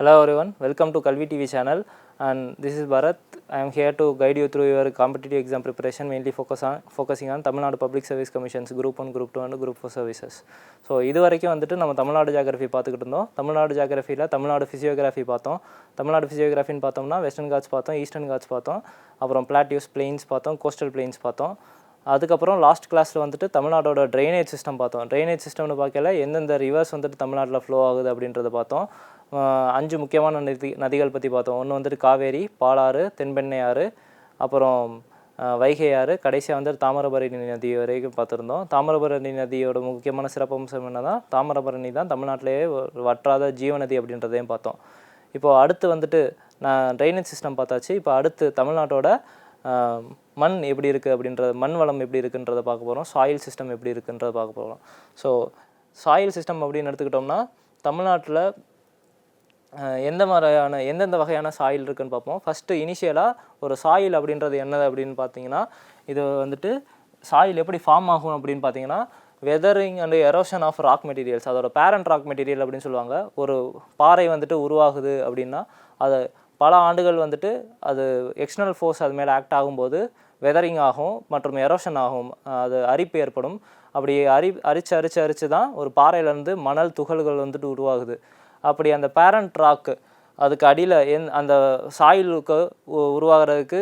Hello everyone, welcome to Kalvi TV channel and this is Bharat. I am here to guide you through your competitive exam preparation mainly focus on focusing on Tamil Nadu Public Service Commissions Group 1, Group 2 and Group 4 services. So இது வரைக்கும் வந்துட்டு நம்ம Tamil Nadu geography பார்த்துக்கிட்டு இருந்தோம். Tamil Nadu ஜாகிரஃபியில் Tamil Nadu physiography பார்த்தோம். தமிழ்நாடு ஃபிசியோகிராஃபின்னு பார்த்தோம்னா western ghats பார்த்தோம் ஈஸ்டர்ன் காட்ஸ் பார்த்தோம் அப்புறம் பிளாட்யூஸ் பிளெயின்ஸ் பார்த்தோம் கோஸ்டல் பிளெயின்ஸ் பார்த்தோம். அதுக்கப்புறம் லாஸ்ட் கிளாஸில் வந்துட்டு தமிழ்நாடோட ட்ரைனேஜ் சிஸ்டம் பார்த்தோம். ட்ரைனேஜ் சிஸ்டம்னு பார்க்கல எந்தெந்த ரிவர்ஸ் வந்துட்டு தமிழ்நாட்டில் ஃப்ளோ ஆகுது அப்படின்றத பார்த்தோம். அஞ்சு முக்கியமான நதி நதிகள் பற்றி பார்த்தோம். ஒன்று வந்துட்டு காவேரி பாலாறு தென்பெண்ணை ஆறு அப்புறம் வைகை ஆறு கடைசியாக வந்துட்டு தாமிரபரணி நதி வரைக்கும் பார்த்துருந்தோம். தாமிரபரணி நதியோட முக்கியமான சிறப்பம்சம் என்னன்னா தாமிரபரணி தான் தமிழ்நாட்டிலேயே வற்றாத ஜீவநதி அப்படின்றதையும் பார்த்தோம். இப்போது அடுத்து வந்துட்டு நான் ட்ரைனேஜ் சிஸ்டம் பார்த்தாச்சு. இப்போ அடுத்து தமிழ்நாட்டோட மண் எப்படி இருக்குது அப்படின்றது மண் வளம் எப்படி இருக்குன்றதை பார்க்க போகிறோம் சாயில் சிஸ்டம் எப்படி இருக்குன்றதை பார்க்க போகிறோம் ஸோ சாயில் சிஸ்டம் அப்படின்னு எடுத்துக்கிட்டோம்னா தமிழ்நாட்டில் எந்த மாதிரியான எந்தெந்த வகையான சாயில் இருக்குன்னு பார்ப்போம். ஃபஸ்ட்டு இனிஷியலாக ஒரு சாயில் அப்படின்றது என்னது அப்படின்னு பார்த்தீங்கன்னா இது வந்துட்டு சாயில் எப்படி ஃபார்ம் ஆகும் அப்படின்னு பார்த்தீங்கன்னா weathering and erosion of rock materials அதோட பேரண்ட் ராக் மெட்டீரியல் அப்படின்னு சொல்லுவாங்க. ஒரு பாறை வந்துட்டு உருவாகுது அப்படின்னா அது பல ஆண்டுகள் வந்துட்டு அது எக்ஸ்டர்னல் ஃபோர்ஸ் அது மேலே ஆக்ட் ஆகும்போது வெதரிங் ஆகும் மற்றும் எரோஷன் ஆகும். அது அரிப்பு ஏற்படும். அப்படி அரி அரிச்சு அரிச்சு அரிச்சு தான் ஒரு பாறையிலேருந்து மணல் துகள்கள் வந்துட்டு உருவாகுது. அப்படி அந்த பேரண்ட் ராக்கு அதுக்கு அடியில் எந் அந்த சாயிலுக்கு உருவாகிறதுக்கு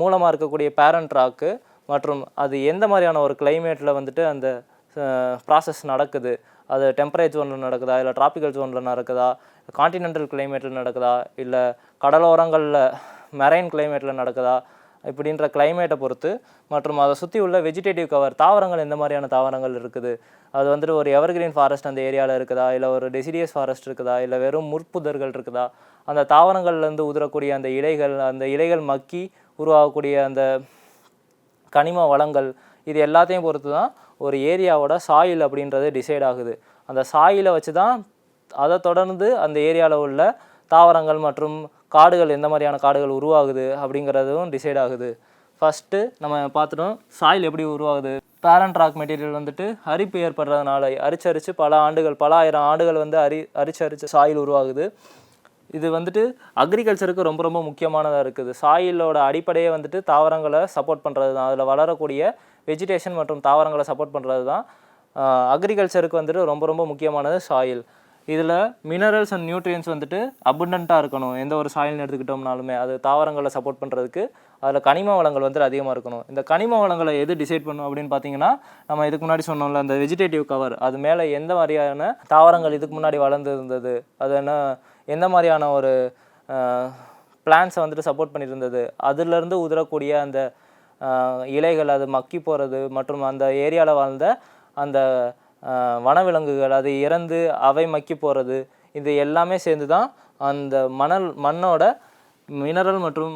மூலமாக இருக்கக்கூடிய பேரண்ட் ராக்கு மற்றும் அது எந்த மாதிரியான ஒரு கிளைமேட்டில் வந்துட்டு அந்த ப்ராசஸ் நடக்குது? அது டெம்பரேச்சர் ஜோனில் நடக்குதா? இல்லை டிராபிக்கல் ஜோனில் நடக்குதா? காண்டினென்டல் கிளைமேட்டில் நடக்குதா? இல்லை கடலோரங்களில் மெரைன் கிளைமேட்டில் நடக்குதா? இப்படின்ற கிளைமேட்டை பொறுத்து மற்றும் அதை சுற்றி உள்ள வெஜிடேட்டிவ் கவர் தாவரங்கள் எந்த மாதிரியான தாவரங்கள் இருக்குது? அது வந்துட்டு ஒரு எவர்கிரீன் ஃபாரஸ்ட் அந்த ஏரியாவில் இருக்குதா? இல்லை ஒரு டெசிடியஸ் ஃபாரஸ்ட் இருக்குதா? இல்லை வெறும் முற்புதர்கள் இருக்குதா? அந்த தாவரங்கள்லேருந்து உதிரக்கூடிய அந்த இலைகள் அந்த இலைகள் மக்கி உருவாகக்கூடிய அந்த கனிம வளங்கள் இது எல்லாத்தையும் பொறுத்து தான் ஒரு ஏரியாவோட சாயில் அப்படின்றது டிசைட் ஆகுது. அந்த சாயிலை வச்சு தான் அதை தொடர்ந்து அந்த ஏரியாவில் உள்ள தாவரங்கள் மற்றும் காடுகள் எந்த மாதிரியான காடுகள் உருவாகுது அப்படிங்கிறதும் டிசைட் ஆகுது. ஃபஸ்ட்டு நம்ம பார்த்துட்டோம் சாயில் எப்படி உருவாகுது? பேரண்ட் ராக் மெட்டீரியல் வந்துட்டு அரிப்பு ஏற்படுறதுனால அரிச்சரித்து பல ஆண்டுகள் பல ஆயிரம் ஆண்டுகள் வந்து அரி அரிச்சரித்து சாயில் உருவாகுது. இது வந்துட்டு அக்ரிகல்ச்சருக்கு ரொம்ப ரொம்ப முக்கியமானதாக இருக்குது. சாயிலோட அடிப்படையே வந்துட்டு தாவரங்களை சப்போர்ட் பண்ணுறது தான். அதில் வளரக்கூடிய வெஜிடேஷன் மற்றும் தாவரங்களை சப்போர்ட் பண்ணுறது தான். அக்ரிகல்ச்சருக்கு வந்துட்டு ரொம்ப ரொம்ப முக்கியமானது சாயில் இதில் மினரல்ஸ் அண்ட் நியூட்ரியன்ஸ் வந்துட்டு அபுண்டண்ட்டாக இருக்கணும். எந்த ஒரு சாயல்னு எடுத்துக்கிட்டோம்னாலுமே அது தாவரங்களை சப்போர்ட் பண்ணுறதுக்கு அதில் கனிம வளங்கள் வந்துட்டு அதிகமாக இருக்கணும். இந்த கனிம வளங்களை எது டிசைட் பண்ணும் அப்படின்னு பார்த்தீங்கன்னா நம்ம இதுக்கு முன்னாடி சொன்னோம்ல அந்த வெஜிடேட்டிவ் கவர் அது மேலே எந்த மாதிரியான தாவரங்கள் இதுக்கு முன்னாடி வளர்ந்து இருந்தது அது என்ன எந்த மாதிரியான ஒரு பிளான்ஸை வந்துட்டு சப்போர்ட் பண்ணியிருந்தது அதுலேருந்து உதிரக்கூடிய அந்த இலைகள் அது மக்கி போகிறது மற்றும் அந்த ஏரியாவில் வாழ்ந்த அந்த வனவிலங்குகள் அது இறந்து அவை மக்கி போகிறது இது எல்லாமே சேர்ந்து தான் அந்த மணல் மண்ணோட மினரல் மற்றும்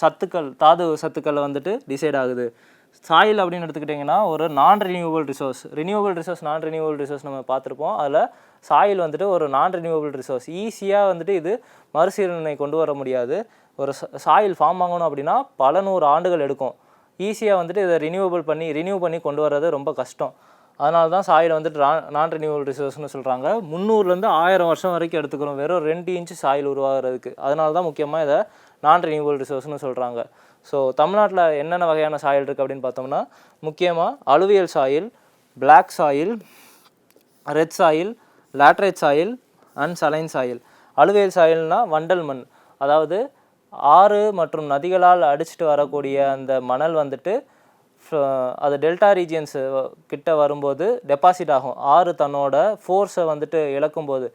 சத்துக்கள் தாது சத்துக்கள் வந்துட்டு டிசைட் ஆகுது. சாயில் அப்படின்னு எடுத்துக்கிட்டிங்கன்னா ஒரு non renewable resource renewable resource non renewable resource நம்ம பார்த்துருப்போம். அதில் சாயில் வந்துட்டு ஒரு நான் ரினியூவபிள் ரிசோர்ஸ் ஈஸியாக வந்துட்டு இது மறுசீலனை கொண்டு வர முடியாது. ஒரு சாயில் ஃபார்ம் ஆகணும் அப்படின்னா பல நூறு ஆண்டுகள் எடுக்கும். ஈஸியாக வந்துட்டு இதை ரினியூவபிள் பண்ணி ரினியூ பண்ணி கொண்டு வர்றது ரொம்ப கஷ்டம். அதனால தான் சாயில் வந்துட்டு நான் ரினியூவல் ரிசோர்ஸ்னு சொல்கிறாங்க முந்நூறுலேருந்து ஆயிரம் வருஷம் வரைக்கும் எடுத்துக்கிறோம். வெறும் ரெண்டு இன்ச்சு சாயில் உருவாகிறதுக்கு. அதனால தான் முக்கியமாக இதை நான் ரினியூவல் ரிசோர்ஸ்னு சொல்கிறாங்க ஸோ தமிழ்நாட்டில் என்னென்ன வகையான சாயில் இருக்குது அப்படின்னு பார்த்தோம்னா முக்கியமாக alluvial soil black soil red soil laterite soil and saline soil. Alluvial சாயில்னா வண்டல் மண். அதாவது ஆறு மற்றும் நதிகளால் அடிச்சிட்டு வரக்கூடிய அந்த மணல் வந்துட்டு அது டெல்டா ரீஜியன்ஸ் கிட்ட வரும்போது டெபாசிட் ஆகும். ஆறு தன்னோட ஃபோர்ஸை வந்துட்டு இழக்கும்போது.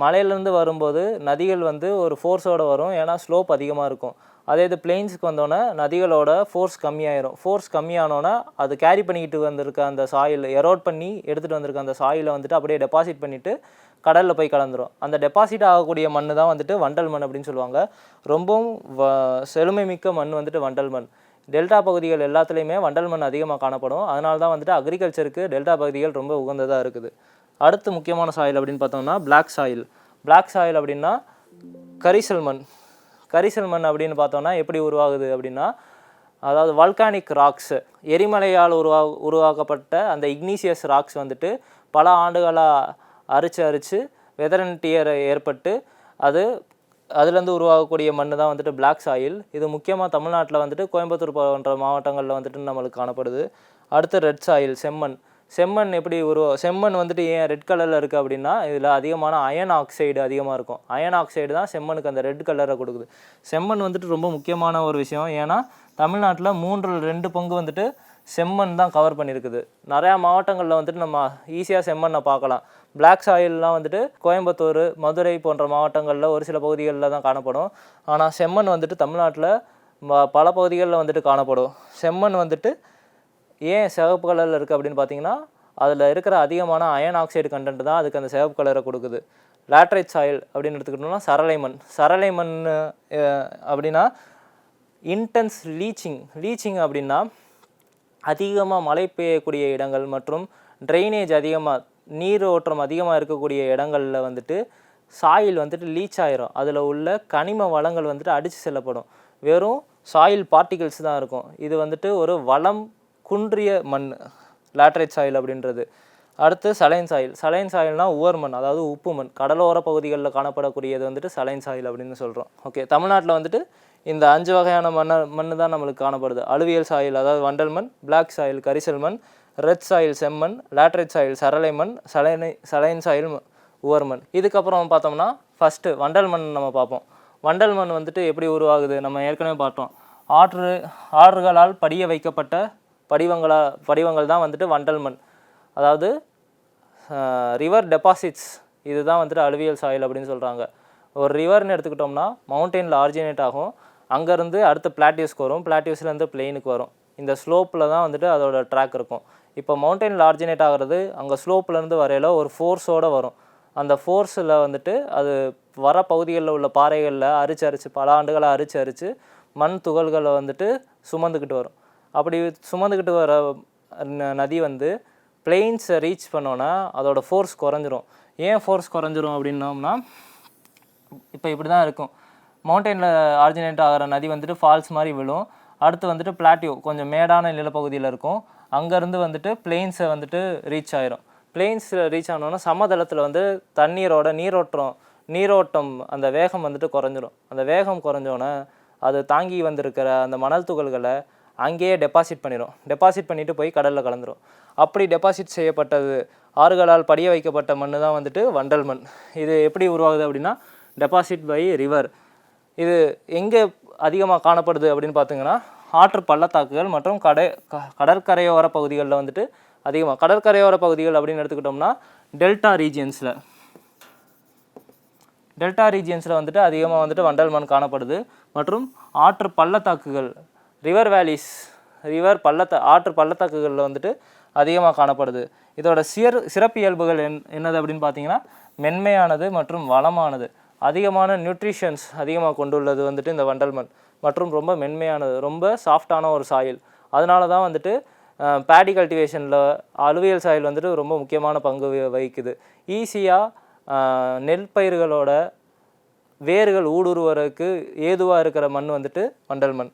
மலையிலேருந்து வரும்போது நதிகள் வந்து ஒரு ஃபோர்ஸோட வரும் ஏன்னா ஸ்லோப் அதிகமாக இருக்கும். அதே இது பிளெயின்ஸுக்கு வந்தோன்னே நதிகளோட ஃபோர்ஸ் கம்மியாயிரும். ஃபோர்ஸ் கம்மியானோன்னே அது கேரி பண்ணிக்கிட்டு வந்திருக்க அந்த சாயில் எரோட் பண்ணி எடுத்துகிட்டு வந்திருக்க அந்த சாயிலை வந்துட்டு அப்படியே டெபாசிட் பண்ணிவிட்டு கடலில் போய் கலந்துரும். அந்த டெபாசிட் ஆகக்கூடிய மண் தான் வந்துட்டு வண்டல் மண் அப்படின்னு சொல்லுவாங்க. ரொம்பவும் வ- செழுமை மிக்க மண் வந்துட்டு வண்டல் மண். டெல்டா பகுதிகள் எல்லாத்துலேயுமே வண்டல் மண் அதிகமாக காணப்படும். அதனால தான் வந்துட்டு அக்ரிகல்ச்சருக்கு டெல்டா பகுதிகள் ரொம்ப உகந்ததாக இருக்குது. அடுத்து முக்கியமான சாயில் அப்படின்னு பார்த்தோம்னா பிளாக் சாயில் பிளாக் சாயில் அப்படின்னா கரிசல் மண். கரிசல் மண் அப்படின்னு பார்த்தோம்னா எப்படி உருவாகுது அப்படின்னா அதாவது வல்கானிக் ராக்ஸ் எரிமலையால் உருவா உருவாக்கப்பட்ட அந்த இக்னீசியஸ் ராக்ஸ் வந்துட்டு பல ஆண்டுகளாக அரிச்சு அரிச்சு வெதரன் ஏற்பட்டு அது அதுலேருந்து உருவாகக்கூடிய மண் தான் வந்துட்டு பிளாக் சாயில் இது முக்கியமாக தமிழ்நாட்டில் வந்துட்டு கோயம்புத்தூர் போன்ற மாவட்டங்களில் வந்துட்டு நம்மளுக்கு காணப்படுது. அடுத்து ரெட் சாயில் செம்மண். செம்மண் எப்படி உருவா செம்மண் வந்துட்டு ஏன் ரெட் கலரில் இருக்குது அப்படின்னா இதில் அதிகமான அயன் ஆக்சைடு அதிகமாக இருக்கும். அயன் ஆக்சைடு தான் செம்மண்ணுக்கு அந்த ரெட் கலரை கொடுக்குது. செம்மண் வந்துட்டு ரொம்ப முக்கியமான ஒரு விஷயம். ஏன்னா தமிழ்நாட்டில் மூன்றில் ரெண்டு பங்கு வந்துட்டு செம்மண் தான் கவர் பண்ணியிருக்குது. நிறையா மாவட்டங்களில் வந்துட்டு நம்ம ஈஸியாக செம்மண்ணை பார்க்கலாம். பிளாக் சாயில்லாம் வந்துட்டு கோயம்புத்தூர் மதுரை போன்ற மாவட்டங்களில் ஒரு சில பகுதிகளில் தான் காணப்படும். ஆனால் செம்மண் வந்துட்டு தமிழ்நாட்டில் பல பகுதிகளில் வந்துட்டு காணப்படும். செம்மண் வந்துட்டு ஏன் சிவப்பு கலரில் இருக்குது அப்படின்னு பார்த்தீங்கன்னா அதில் இருக்கிற அதிகமான அயன் ஆக்சைடு கண்டென்ட் தான் அதுக்கு அந்த சிவப்பு கலரை கொடுக்குது. லேட்ரைட் சாயில் அப்படின்னு எடுத்துக்கிட்டோம்னா சரளை மண். சரளை மண் அப்படின்னா இன்டென்ஸ் லீச்சிங் லீச்சிங் அப்படின்னா அதிகமாக மழை பெய்யக்கூடிய இடங்கள் மற்றும் ட்ரைனேஜ் அதிகமாக நீரோட்டம் அதிகமாக இருக்கக்கூடிய இடங்களில் வந்துட்டு சாயில் வந்துட்டு லீச் ஆயிரும். அதில் உள்ள கனிம வளங்கள் வந்துட்டு அடித்து செல்லப்படும். வெறும் சாயில் பார்ட்டிகல்ஸ் தான் இருக்கும். இது வந்துட்டு ஒரு வளம் குன்றிய மண் லேட்ரைட் சாயில் அப்படின்றது. அடுத்து சலைன் சாயில். சலைன் சாயில்னா உவர் மண் அதாவது உப்பு மண். கடலோர பகுதிகளில் காணப்படக்கூடியது வந்துட்டு சலைன் சாயில் அப்படின்னு சொல்கிறோம் ஓகே தமிழ்நாட்டில் வந்துட்டு இந்த அஞ்சு வகையான மண் மண் தான் நம்மளுக்கு காணப்படுது. அலுவியல் சாயில் அதாவது வண்டல் மண் பிளாக் சாயில் கரிசல் மண் ரெட் சாயில் செம்மண் லேட்ரைட் சாயில் சரளை மண் சலைனை சலைன் சாயில் உவர் மண். இதுக்கப்புறம் பார்த்தோம்னா ஃபஸ்ட்டு வண்டல் மண் நம்ம பார்ப்போம். வண்டல் மண் வந்துட்டு எப்படி உருவாகுது? நம்ம ஏற்கனவே பார்த்தோம். ஆற்று ஆறுகளால் படிய வைக்கப்பட்ட படிவங்களா படிவங்கள் தான் வந்துட்டு வண்டல் மண். அதாவது ரிவர் டெபாசிட்ஸ் இதுதான் வந்துட்டு அலுவியல் சாயில் அப்படின்னு சொல்கிறாங்க ஒரு ரிவர்னு எடுத்துக்கிட்டோம்னா மவுண்டெயினில் ஆரிஜினேட் ஆகும். அங்கேருந்து அடுத்து பிளாட்டியூஸ்க்கு வரும். பிளாட்டியூஸ்லேருந்து பிளெயினுக்கு வரும். இந்த ஸ்லோப்பில் தான் வந்துட்டு அதோட ட்ராக் இருக்கும். இப்போ மவுண்டெயினில் ஆரிஜினேட் ஆகிறது அங்கே ஸ்லோப்லேருந்து வரையில ஒரு ஃபோர்ஸோடு வரும். அந்த ஃபோர்ஸில் வந்துட்டு அது வர பகுதிகளில் உள்ள பாறைகளில் அரிச்சு அரிச்சு பல ஆண்டுகளாக அரிச்சு அரிச்சு மண் துகள்களை வந்துட்டு சுமந்துக்கிட்டு வரும். அப்படி சுமந்துக்கிட்டு வர நதி வந்து பிளெயின்ஸை ரீச் பண்ணோன்னா அதோட ஃபோர்ஸ் குறைஞ்சிரும். ஏன் ஃபோர்ஸ் குறைஞ்சிரும் அப்படின்னோம்னா இப்போ இப்படி தான் இருக்கும். மவுண்டெயினில் ஆரிஜினேட் ஆகிற நதி வந்துட்டு ஃபால்ஸ் மாதிரி விழும். அடுத்து வந்துட்டு பிளாட்டியோ கொஞ்சம் மேடான நிலப்பகுதியில் இருக்கும். அங்கேருந்து வந்துட்டு பிளெயின்ஸை வந்துட்டு ரீச் ஆயிரும். பிளெயின்ஸில் ரீச் ஆனோன்னா சமதளத்தில் வந்து தண்ணீரோட நீரோட்டம் நீரோட்டம் அந்த வேகம் வந்துட்டு குறைஞ்சிரும். அந்த வேகம் குறைஞ்சோன்னே அது தாங்கி வந்திருக்கிற அந்த மணல் துகள்களை அங்கேயே டெபாசிட் பண்ணிடும் டெபாசிட் பண்ணிவிட்டு போய் கடலில் கலந்துரும். அப்படி டெபாசிட் செய்யப்பட்டது. ஆறுகளால் படிய வைக்கப்பட்ட மண் தான் வந்துட்டு வண்டல் மண். இது எப்படி உருவாகுது அப்படின்னா டெபாசிட் பை ரிவர் இது எங்கே அதிகமாக காணப்படுது அப்படின்னு பார்த்தீங்கன்னா ஆற்று பள்ளத்தாக்குகள் மற்றும் கடை கடற்கரையோர பகுதிகளில் வந்துட்டு அதிகமாக கடற்கரையோர பகுதிகள் அப்படின்னு எடுத்துக்கிட்டோம்னா டெல்டா ரீஜியன்ஸில் டெல்டா ரீஜியன்ஸில் வந்துட்டு அதிகமாக வந்துட்டு வண்டல் மண் காணப்படுது. மற்றும் ஆற்று பள்ளத்தாக்குகள் ரிவர் வேலிஸ் ரிவர் பள்ளத்த ஆற்று பள்ளத்தாக்குகளில் வந்துட்டு அதிகமாக காணப்படுது. இதோட சிற சிறப்பியல்புகள் என் என்னது அப்படின்னு பார்த்தீங்கன்னா மென்மையானது மற்றும் வளமானது. அதிகமான நியூட்ரிஷன்ஸ் அதிகமாக கொண்டுள்ளது வந்துட்டு இந்த வண்டல் மண். மற்றும் ரொம்ப மென்மையானது ரொம்ப சாஃப்டான ஒரு சாயில். அதனால தான் வந்துட்டு பேடி கல்டிவேஷனில் அலுவியல் சாயில் வந்துட்டு ரொம்ப முக்கியமான பங்கு வகி- வகிக்குது. ஈஸியாக நெல் பயிர்களோட வேர்கள் ஊடுருவதற்கு ஏதுவாக இருக்கிற மண் வந்துட்டு வண்டல் மண்.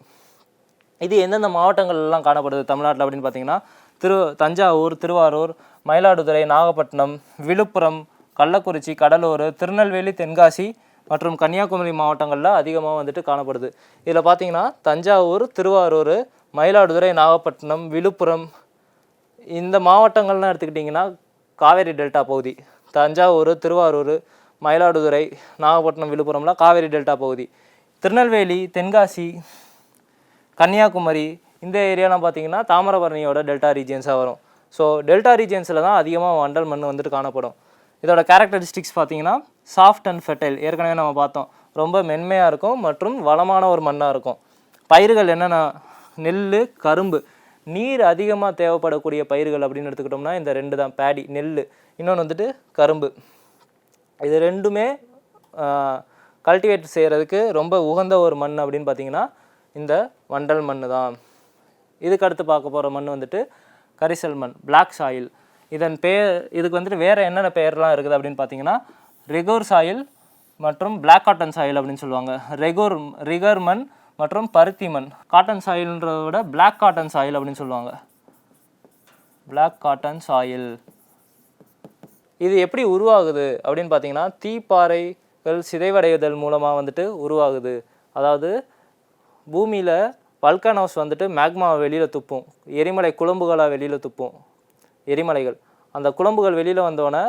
இது எந்தெந்த மாவட்டங்கள்லாம் காணப்படுது? தமிழ்நாட்டில் அப்படின்னு பார்த்தீங்கன்னா திரு தஞ்சாவூர் திருவாரூர் மயிலாடுதுறை நாகப்பட்டினம் விழுப்புரம் கள்ளக்குறிச்சி கடலூர் திருநெல்வேலி தென்காசி மற்றும் கன்னியாகுமரி மாவட்டங்களில் அதிகமாக வந்துட்டு காணப்படுது. இதில் பார்த்தீங்கன்னா தஞ்சாவூர் திருவாரூர் மயிலாடுதுறை நாகப்பட்டினம் விழுப்புரம் இந்த மாவட்டங்கள்லாம் எடுத்துக்கிட்டிங்கன்னா காவேரி டெல்டா பகுதி. தஞ்சாவூர் திருவாரூர் மயிலாடுதுறை நாகப்பட்டினம் விழுப்புரம்லாம் காவேரி டெல்டா பகுதி. திருநெல்வேலி தென்காசி கன்னியாகுமரி இந்த ஏரியாலாம் பார்த்தீங்கன்னா தாமிரபரணியோட டெல்டா ரீஜியன்ஸாக வரும். ஸோ டெல்டா ரீஜியன்ஸில் தான் அதிகமாக வண்டல் மண் வந்துட்டு காணப்படும். இதோட கேரக்டரிஸ்டிக்ஸ் பார்த்தீங்கன்னா சாஃப்ட் அண்ட் ஃபெர்டைல் ஏற்கனவே நம்ம பார்த்தோம். ரொம்ப மென்மையாக இருக்கும் மற்றும் வளமான ஒரு மண்ணாக இருக்கும். பயிர்கள் என்னென்ன நெல் கரும்பு. நீர் அதிகமாக தேவைப்படக்கூடிய பயிர்கள் அப்படின்னு எடுத்துக்கிட்டோம்னா இந்த ரெண்டு தான். பேடி நெல் இன்னொன்று வந்துட்டு கரும்பு. இது ரெண்டுமே கல்டிவேட் செய்கிறதுக்கு ரொம்ப உகந்த ஒரு மண் அப்படின்னு பார்த்தீங்கன்னா இந்த வண்டல் மண் தான். இதுக்கு அடுத்து பார்க்க போகிற மண் வந்துட்டு கரிசல் மண் பிளாக் சாயில் இதன் பேர் இதுக்கு வந்துட்டு வேறு என்னென்ன பெயர்லாம் இருக்குது அப்படின்னு பார்த்தீங்கன்னா ரெகோர் சாயில் மற்றும் பிளாக் காட்டன் சாயில் அப்படின்னு சொல்லுவாங்க. ரெகோர் ரிகர் மண் மற்றும் பருத்தி மண். காட்டன் சாயில்ன்றத விட பிளாக் காட்டன் சாயில் அப்படின்னு சொல்லுவாங்க. பிளாக் காட்டன் சாயில் இது எப்படி உருவாகுது அப்படின்னு பார்த்தீங்கன்னா தீப்பாறைகள் சிதைவடைதல் மூலமாக வந்துட்டு உருவாகுது. அதாவது பூமியில் வல்கானோஸ் வந்துட்டு மேக்மாவை வெளியில் துப்பும். எரிமலை குழம்புகளாக வெளியில் துப்பும். எரிமலைகள். அந்த குழம்புகள் வெளியில் வந்தோடனே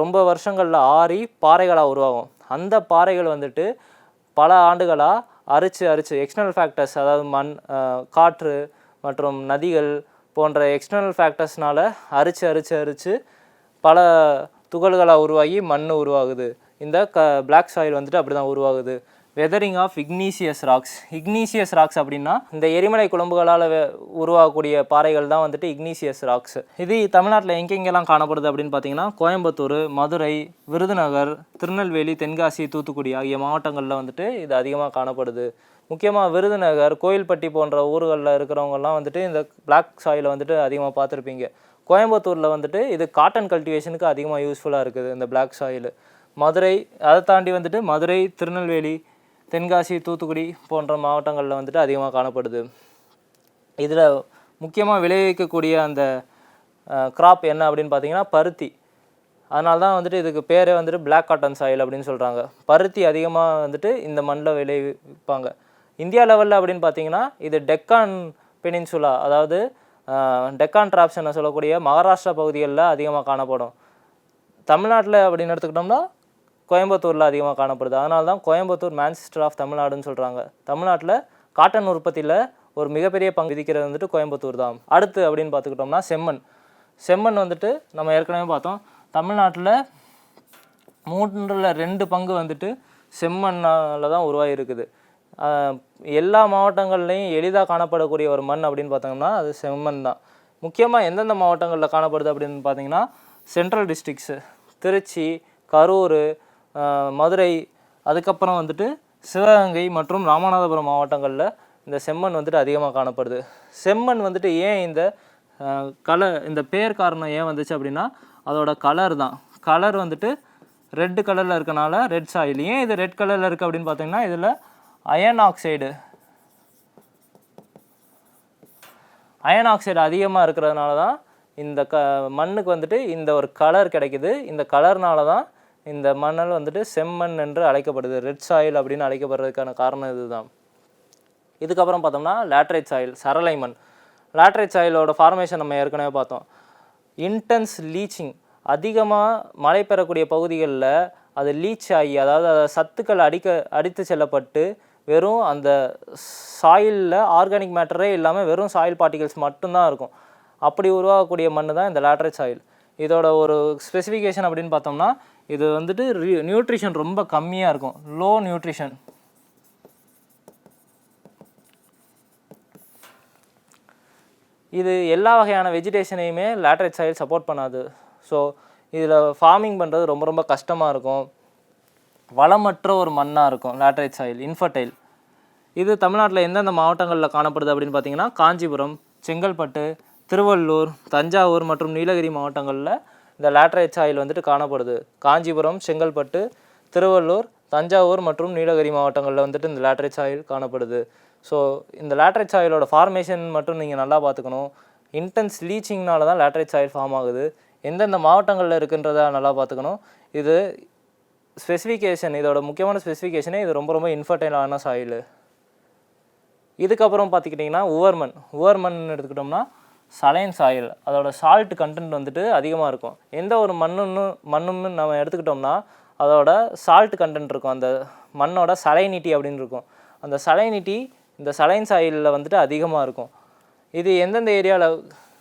ரொம்ப வருஷங்களில் ஆறி பாறைகளாக உருவாகும். அந்த பாறைகள் வந்துட்டு பல ஆண்டுகளாக அரிச்சு அரிச்சு எக்ஸ்டர்னல் ஃபேக்டர்ஸ் அதாவது மண் காற்று மற்றும் நதிகள் போன்ற எக்ஸ்டர்னல் ஃபேக்டர்ஸ்னால் அரிச்சு அரிச்சு அரிச்சு பல துகள்களாக உருவாகி மண் உருவாகுது. இந்த க பிளாக் சாயில் வந்துட்டு அப்படி தான் உருவாகுது. Weathering of igneous rocks igneous rocks அப்படின்னா இந்த எரிமலை குழம்புகளால் உருவாகக்கூடிய பாறைகள் தான் வந்துட்டு இக்னீசியஸ் ராக்ஸ் இது தமிழ்நாட்டில் எங்கெங்கெல்லாம் காணப்படுது அப்படின்னு பார்த்தீங்கன்னா கோயம்புத்தூர் மதுரை விருதுநகர் திருநெல்வேலி தென்காசி தூத்துக்குடி ஆகிய மாவட்டங்களில் வந்துட்டு இது அதிகமாக காணப்படுது. முக்கியமாக விருதுநகர் கோயில்பட்டி போன்ற ஊர்களில் இருக்கிறவங்கலாம் வந்துட்டு இந்த பிளாக் சாயிலை வந்துட்டு அதிகமாக பார்த்துருப்பீங்க. கோயம்புத்தூரில் வந்துட்டு இது காட்டன் கல்டிவேஷனுக்கு அதிகமாக யூஸ்ஃபுல்லாக இருக்குது இந்த பிளாக் சாயில் மதுரை அதை தாண்டி வந்துட்டு மதுரை திருநெல்வேலி தென்காசி தூத்துக்குடி போன்ற மாவட்டங்களில் வந்துட்டு அதிகமாக காணப்படுது. இதில் முக்கியமாக விளைவிக்கக்கூடிய அந்த கிராப் என்ன அப்படின்னு பார்த்தீங்கன்னா பருத்தி. அதனால தான் வந்துட்டு இதுக்கு பேரே வந்துட்டு பிளாக் காட்டன் சாயில் அப்படின்னு சொல்கிறாங்க பருத்தி அதிகமாக வந்துட்டு இந்த மண்ணில் விளைவிப்பாங்க. இந்தியா லெவலில் அப்படின்னு பார்த்தீங்கன்னா இது டெக்கான் பெனின்சுலா அதாவது டெக்கான் டிராப்ஸ் என்ன சொல்லக்கூடிய மகாராஷ்டிரா பகுதிகளில் அதிகமாக காணப்படும். தமிழ்நாட்டில் அப்படின்னு எடுத்துக்கிட்டோம்னா கோயம்புத்தூரில் அதிகமாக காணப்படுது. அதனால தான் கோயம்புத்தூர் மேன்செஸ்டர் ஆஃப் தமிழ்நாடுன்னு சொல்கிறாங்க தமிழ்நாட்டில் காட்டன் உற்பத்தியில் ஒரு மிகப்பெரிய பங்கு விதிக்கிறது வந்துட்டு கோயம்புத்தூர் தான். அடுத்து அப்படின்னு பார்த்துக்கிட்டோம்னா செம்மண். செம்மண் வந்துட்டு நம்ம ஏற்கனவே பார்த்தோம். தமிழ்நாட்டில் மூன்றில் ரெண்டு பங்கு வந்துட்டு செம்மண்ணால் தான் உருவாகி இருக்குது எல்லா மாவட்டங்கள்லையும் எளிதாக காணப்படக்கூடிய ஒரு மண் அப்படின்னு பார்த்தோம்னா அது செம்மண் தான். முக்கியமாக எந்தெந்த மாவட்டங்களில் காணப்படுது அப்படின்னு பார்த்தீங்கன்னா சென்ட்ரல் டிஸ்ட்ரிக்ஸு திருச்சி கரூர் மதுரை அதுக்கப்புறம் வந்துட்டு சிவகங்கை மற்றும் ராமநாதபுரம் மாவட்டங்களில் இந்த செம்மண் வந்துட்டு அதிகமாக காணப்படுது. செம்மண் வந்துட்டு ஏன் இந்த கலர் இந்த பேர் காரணம் ஏன் வந்துச்சு அப்படின்னா அதோட கலர் தான். கலர் வந்துட்டு ரெட் கலரில் இருக்கனால ரெட் சாயில் ஏன் இது ரெட் கலரில் இருக்குது அப்படின்னு பார்த்தீங்கன்னா இதில் அயன் ஆக்சைடு அயன் ஆக்சைடு அதிகமாக இருக்கிறதுனால தான் இந்த க மண்ணுக்கு வந்துட்டு இந்த ஒரு கலர் கிடைக்குது. இந்த கலர்னால தான் இந்த மணல் வந்துட்டு செம்மண் என்று அழைக்கப்படுது. ரெட் சாயில் அப்படின்னு அழைக்கப்படுறதுக்கான காரணம் இதுதான். இதுக்கப்புறம் பார்த்தோம்னா லேட்ரைட் சாயில் சரளை மண். லேட்ரைட் சாயிலோட ஃபார்மேஷன் நம்ம ஏற்கனவே பார்த்தோம். இன்டென்ஸ் லீச்சிங் அதிகமாக மழை பெறக்கூடிய பகுதிகளில் அது லீச் ஆகி அதாவது அதை சத்துக்கள் அடிக்க அடித்து செல்லப்பட்டு வெறும் அந்த சாயிலில் ஆர்கானிக் மேட்டரே இல்லாமல் வெறும் சாயில் பார்ட்டிகல்ஸ் மட்டும்தான் இருக்கும். அப்படி உருவாகக்கூடிய மண் தான் இந்த லேட்ரைட் சாயில் இதோட ஒரு ஸ்பெசிஃபிகேஷன் அப்படின்னு பார்த்தோம்னா இது வந்துட்டு நியூட்ரிஷன் ரொம்ப கம்மியாக இருக்கும். லோ நியூட்ரிஷன் இது எல்லா வகையான வெஜிடேஷனையுமே லேட்ரைட் சாயில் சப்போர்ட் பண்ணாது. ஸோ இதில் ஃபார்மிங் பண்ணுறது ரொம்ப ரொம்ப கஷ்டமாக இருக்கும். வளமற்ற ஒரு மண்ணாக இருக்கும் லேட்ரைட் சாயில் இன்ஃபர்டைல் இது தமிழ்நாட்டில் எந்தெந்த மாவட்டங்களில் காணப்படுது அப்படின்னு பார்த்தீங்கன்னா காஞ்சிபுரம் செங்கல்பட்டு திருவள்ளூர் தஞ்சாவூர் மற்றும் நீலகிரி மாவட்டங்களில் இந்த லேட்ரைட் சாயில் வந்துட்டு காணப்படுது. காஞ்சிபுரம் செங்கல்பட்டு திருவள்ளூர் தஞ்சாவூர் மற்றும் நீலகிரி மாவட்டங்களில் வந்துட்டு இந்த லேட்ரைட் சாயில் காணப்படுது. ஸோ இந்த லேட்ரைட் சாயிலோட ஃபார்மேஷன் மட்டும் நீங்கள் நல்லா பார்த்துக்கணும். இன்டென்ஸ் லீச்சிங்னால தான் லேட்ரைட் சாயில் ஃபார்ம் ஆகுது. எந்தெந்த மாவட்டங்களில் இருக்குன்றதை நல்லா பார்த்துக்கணும். இது ஸ்பெசிஃபிகேஷன் இதோட முக்கியமான ஸ்பெசிஃபிகேஷனே இது ரொம்ப ரொம்ப இன்ஃபர்டைலான சாயில் இதுக்கப்புறம் பார்த்துக்கிட்டிங்கன்னா உவர்மன். உவர்மன் எடுத்துக்கிட்டோம்னா சலைன் சாயில் அதோட சால்ட் கண்டென்ட் வந்துட்டு அதிகமாக இருக்கும். எந்த ஒரு மண்ணுன்னு மண்ணுன்னு நம்ம எடுத்துக்கிட்டோம்னா அதோட சால்ட் கண்டென்ட் இருக்கும். அந்த மண்ணோட சலைனிட்டி அப்படின்னு இருக்கும். அந்த சலைனிட்டி இந்த சலைன் சாயிலில் வந்துட்டு அதிகமாக இருக்கும். இது எந்தெந்த ஏரியாவில்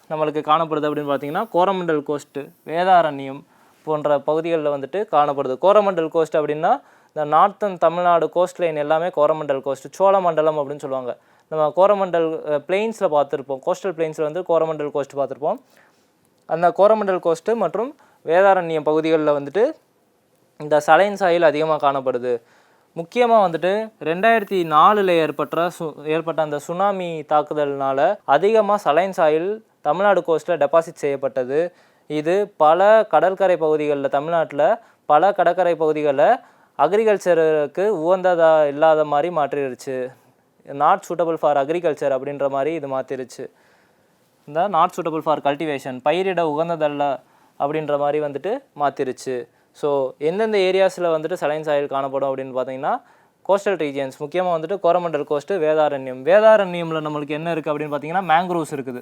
நம்மளுக்கு காணப்படுது அப்படின்னு பார்த்தீங்கன்னா கோரமண்டல் கோஸ்ட்டு வேதாரண்யம் போன்ற பகுதிகளில் வந்துட்டு காணப்படுது. கோரமண்டல் கோஸ்ட் அப்படின்னா இந்த நார்த்தன் தமிழ்நாடு கோஸ்ட் லைன் எல்லாமே கோரமண்டல் கோஸ்ட் சோழமண்டலம் அப்படின்னு சொல்லுவாங்க. நம்ம கோரமண்டல் பிளெயின்ஸில் பார்த்துருப்போம். கோஸ்டல் பிளெயின்ஸில் வந்து கோரமண்டல் கோஸ்ட் பார்த்துருப்போம். அந்த கோரமண்டல் கோஸ்ட்டு மற்றும் வேதாரண்யம் பகுதிகளில் வந்துட்டு இந்த சலைன் சாயில் அதிகமாக காணப்படுது. முக்கியமாக வந்துட்டு ரெண்டாயிரத்தி நாலில் ஏற்பட்ட சு ஏற்பட்ட அந்த சுனாமி தாக்குதல்னால் அதிகமாக சலைன் சாயில் தமிழ்நாடு கோஸ்ட்டில் டெபாசிட் செய்யப்பட்டது. இது பல கடற்கரை பகுதிகளில் தமிழ்நாட்டில் பல கடற்கரை பகுதிகளில் அக்ரிகல்ச்சருக்கு உகந்ததாக இல்லாத மாதிரி மாற்றிருச்சு நாட் சூட்டபிள் ஃபார் அக்ரிகல்ச்சர் அப்படின்ற மாதிரி இது மாற்றிருச்சு இந்த நாட் சூட்டபிள் ஃபார் கல்டிவேஷன் பயிரிட உகந்ததல்ல அப்படின்ற மாதிரி வந்துட்டு மாற்றிருச்சு ஸோ எந்தெந்த ஏரியாஸில் வந்துட்டு சலைன் சாயில் காணப்படும் அப்படின்னு பார்த்தீங்கன்னா கோஸ்டல் ரீஜியன்ஸ் முக்கியமாக வந்துட்டு கோரமண்டல் கோஸ்ட்டு வேதாரண்யம். வேதாரண்யமில் நம்மளுக்கு என்ன இருக்குது அப்படின்னு பார்த்தீங்கன்னா மேங்க்ரோவ்ஸ் இருக்குது.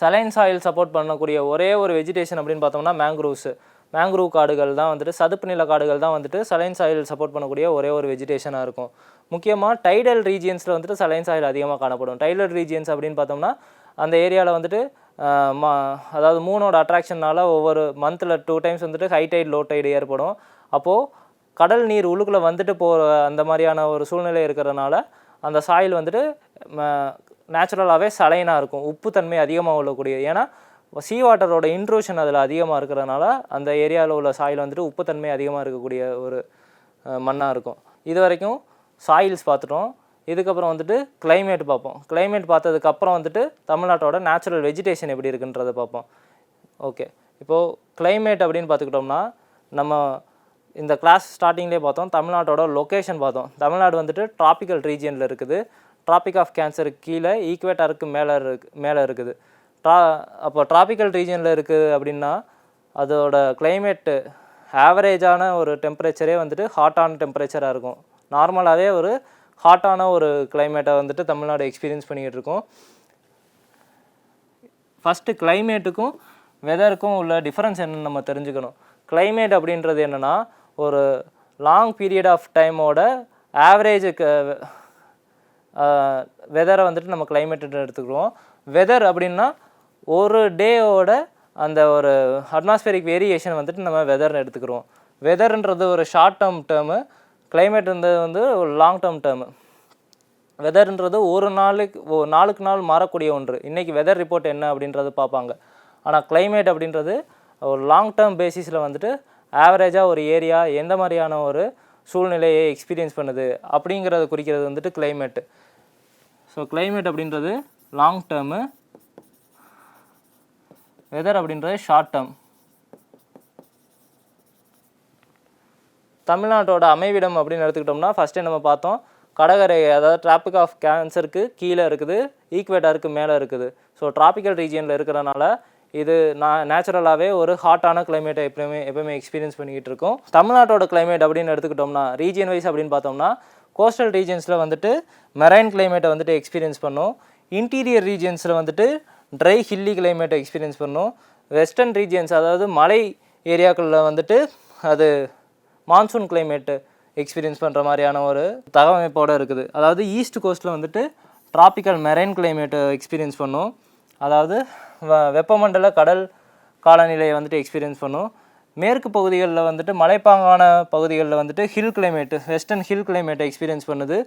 சலைன் சாயில் சப்போர்ட் பண்ணக்கூடிய ஒரே ஒரு வெஜிடேஷன் அப்படின்னு பார்த்தோம்னா மேங்க்ரோவ்ஸு மேங்க்ரூவ் காடுகள் தான் வந்துட்டு சதுப்பு நில காடுகள் தான் வந்துட்டு சலைன் சாயில் சப்போர்ட் பண்ணக்கூடிய ஒரே ஒரு வெஜிடேஷனாக இருக்கும். முக்கியமாக டைடல் ரீஜியன்ஸில் வந்துட்டு சலைன் சாயில் அதிகமாக காணப்படும். டைடல் ரீஜியன்ஸ் அப்படின்னு பார்த்தோம்னா அந்த ஏரியாவில் வந்துட்டு மா அதாவது மூணோட அட்ராக்ஷனால் ஒவ்வொரு மந்தில் டூ டைம்ஸ் வந்துட்டு ஹை டைட் லோ டைடு ஏற்படும். அப்போது கடல் நீர் உள்ளுக்குள்ளே வந்துட்டு போகிற அந்த மாதிரியான ஒரு சூழ்நிலை இருக்கிறதுனால அந்த சாயில் வந்துட்டு நேச்சுரலாகவே சலைனாக இருக்கும். உப்புத்தன்மை அதிகமாக உள்ளக்கூடிய ஏன்னா சீ வாட்டரோட இன்ட்ரூஷன் அதில் அதிகமாக இருக்கிறதுனால அந்த ஏரியாவில் உள்ள சாயில் வந்துட்டு உப்புத்தன்மை அதிகமாக இருக்கக்கூடிய ஒரு மண்ணாக இருக்கும். இது வரைக்கும் சாயில்ஸ் பார்த்துட்டோம். இதுக்கப்புறம் வந்துட்டு கிளைமேட் பார்ப்போம். கிளைமேட் பார்த்ததுக்கப்புறம் வந்துட்டு தமிழ்நாட்டோட நேச்சுரல் வெஜிடேஷன் எப்படி இருக்குன்றதை பார்ப்போம். ஓகே இப்போது கிளைமேட் அப்படின்னு பார்த்துக்கிட்டோம்னா நம்ம இந்த கிளாஸ் ஸ்டார்டிங்லேயே பார்த்தோம். தமிழ்நாட்டோட லொக்கேஷன் பார்த்தோம். தமிழ்நாடு வந்துட்டு டிராபிக்கல் ரீஜியனில் இருக்குது. டிராபிக் ஆஃப் கேன்சருக்கு கீழே ஈக்குவேட்டருக்கு மேலே இருக்கு மேலே இருக்குது. ட்ரா அப்போ ட்ராபிக்கல் ரீஜியனில் இருக்குது அப்படின்னா அதோட கிளைமேட்டு ஆவரேஜான ஒரு டெம்பரேச்சரே வந்துட்டு ஹாட்டான டெம்பரேச்சராக இருக்கும். நார்மலாகவே ஒரு ஹாட்டான ஒரு கிளைமேட்டை வந்துட்டு தமிழ்நாடு எக்ஸ்பீரியன்ஸ் பண்ணிக்கிட்டு இருக்கோம். ஃபஸ்ட்டு கிளைமேட்டுக்கும் வெதருக்கும் உள்ள டிஃப்ரென்ஸ் என்னன்னு நம்ம தெரிஞ்சுக்கணும். கிளைமேட் அப்படின்றது என்னென்னா ஒரு லாங் பீரியட் ஆஃப் டைமோட ஆவரேஜுக்கு வெதரை வந்துட்டு நம்ம கிளைமேட்டுன்னு எடுத்துக்கிறோம் வெதர் அப்படின்னா ஒரு டேயோட அந்த ஒரு அட்மாஸ்பியரிக் வேரியேஷன் வந்துட்டு நம்ம வெதர்னு எடுத்துக்கிறோம். வெதர்ன்றது ஒரு ஷார்ட் டேர்ம் டேர்மு கிளைமேட்ன்றது வந்து ஒரு லாங் டேர்ம் டேர்மு வெதர்ன்றது ஒரு நாளுக்கு ஓ நாளுக்கு நாள் மாறக்கூடிய ஒன்று. இன்றைக்கி வெதர் ரிப்போர்ட் என்ன அப்படின்றது பார்ப்பாங்க. ஆனால் கிளைமேட் அப்படின்றது ஒரு லாங் டேர்ம் பேசிஸில் வந்துட்டு ஆவரேஜாக ஒரு ஏரியா எந்த மாதிரியான ஒரு சூழ்நிலையை எக்ஸ்பீரியன்ஸ் பண்ணுது அப்படிங்கிறத குறிக்கிறது வந்துட்டு கிளைமேட்டு ஸோ கிளைமேட் அப்படின்றது லாங் டேர்மு வெதர் அப்படின்றது ஷார்ட் டேர்ம் தமிழ்நாட்டோட அமைவிடம் அப்படின்னு எடுத்துக்கிட்டோம்னா ஃபஸ்ட்டே நம்ம பார்த்தோம் கடகரை அதாவது டிராபிக் ஆஃப் கேன்சருக்கு கீழே இருக்குது ஈக்குவேட்டருக்கு மேலே இருக்குது. ஸோ டிராபிக்கல் ரீஜியனில் இருக்கிறனால இது நான் நேச்சுரலாகவே ஒரு ஹாட்டான கிளைமேட்டை எப்பயுமே எப்பயுமே எக்ஸ்பீரியன்ஸ் பண்ணிக்கிட்டு இருக்கோம். தமிழ்நாட்டோட கிளைமேட் அப்படின்னு எடுத்துக்கிட்டோம்னா ரீஜியன் வைஸ் அப்படின்னு பார்த்தோம்னா கோஸ்டல் ரீஜியன்ஸில் வந்துட்டு மெரைன் கிளைமேட்டை வந்துட்டு எக்ஸ்பீரியன்ஸ் பண்ணோம். இன்டீரியர் ரீஜியன்ஸில் வந்துட்டு ட்ரை ஹில்லி கிளைமேட்டை எக்ஸ்பீரியன்ஸ் பண்ணோம். வெஸ்டர்ன் ரீஜியன்ஸ் அதாவது மலை ஏரியாக்களில் வந்துட்டு அது மான்சூன் கிளைமேட்டு எக்ஸ்பீரியன்ஸ் பண்ணுற மாதிரியான ஒரு தகவமைப்போடு இருக்குது. அதாவது ஈஸ்ட் கோஸ்ட்டில் வந்துட்டு டிராபிக்கல் மெரைன் கிளைமேட்டை எக்ஸ்பீரியன்ஸ் பண்ணோம். அதாவது வ- வெப்பமண்டல கடல் காலநிலையை வந்துட்டு எக்ஸ்பீரியன்ஸ் பண்ணோம். மேற்கு பகுதிகளில் வந்துட்டு மலைப்பாங்கான பகுதிகளில் வந்துட்டு ஹில் கிளைமேட்டு வெஸ்டர்ன் ஹில் கிளைமேட்டை எக்ஸ்பீரியன்ஸ் பண்ணுது.